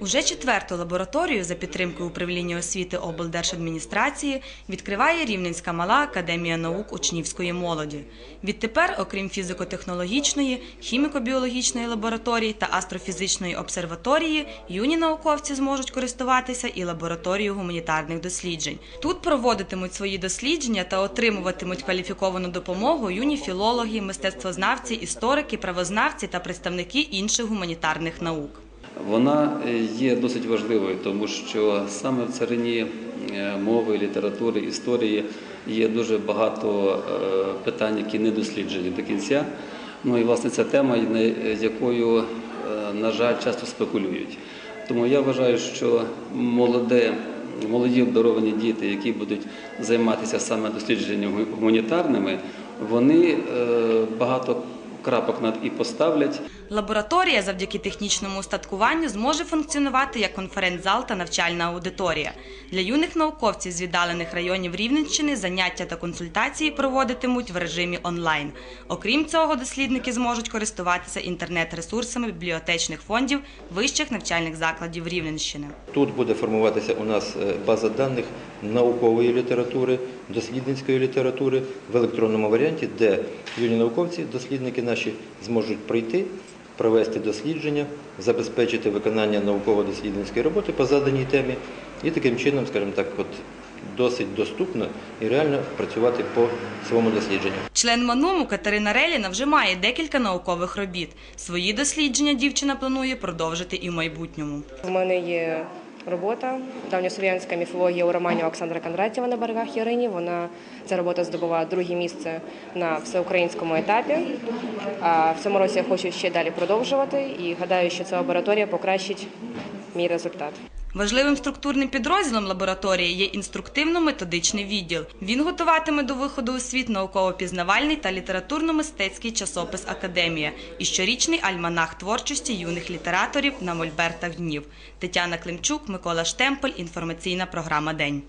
Уже четверту лабораторію за підтримкою управління освіти облдержадміністрації відкриває Рівненська мала академія наук учнівської молоді. Відтепер, окрім фізико-технологічної, хіміко-біологічної лабораторії та астрофізичної обсерваторії, юні науковці зможуть користуватися і лабораторією гуманітарних досліджень. Тут проводитимуть свої дослідження та отримуватимуть кваліфіковану допомогу юні філологи, мистецтвознавці, історики, правознавці та представники інших гуманітарних наук. Вона е, є досить важливою, тому що саме в царині е, мови, літератури, історії є дуже багато е, питань, які не досліджені до кінця. Ну і власне ця тема, якою, на жаль, часто спекулюють. Тому я вважаю, що молоде, молоді обдаровані діти, які будуть займатися саме дослідженнями гуманітарними, вони багато крапок над і поставлять. Лабораторія завдяки технічному устаткуванню зможе функціонувати як конференц-зал та навчальна аудиторія. Для юних науковців з віддалених районів Рівненщини заняття та консультації проводитимуть в режимі онлайн. Окрім цього, дослідники зможуть користуватися інтернет-ресурсами бібліотечних фондів вищих навчальних закладів Рівненщини. Тут буде формуватися у нас е, база даних наукової літератури, дослідницької літератури в електронному варіанті, де юні науковці, дослідники наші зможуть прийти, провести дослідження, забезпечити виконання науково-дослідницької роботи по заданій темі і таким чином, скажімо так, от досить доступно і реально працювати по своєму дослідженню. Член МАНУМу Катерина Реліна вже має декілька наукових робіт. Свої дослідження дівчина планує продовжити і в майбутньому. У мене є робота давньослов'янська міфологія у романі Олександра Кондратєва на берегах Ярині. Вона ця робота здобула друге місце на всеукраїнському етапі. А в цьому році я хочу ще далі продовжувати і гадаю, що ця лабораторія покращить мій результат. Важливим структурним підрозділом лабораторії є інструктивно-методичний відділ. Він готуватиме до виходу у світ науково-пізнавальний та літературно-мистецький часопис Академія і щорічний альманах творчості юних літераторів на мольбертах днів. Тетяна Климчук, Микола Штемпель. Інформаційна програма День.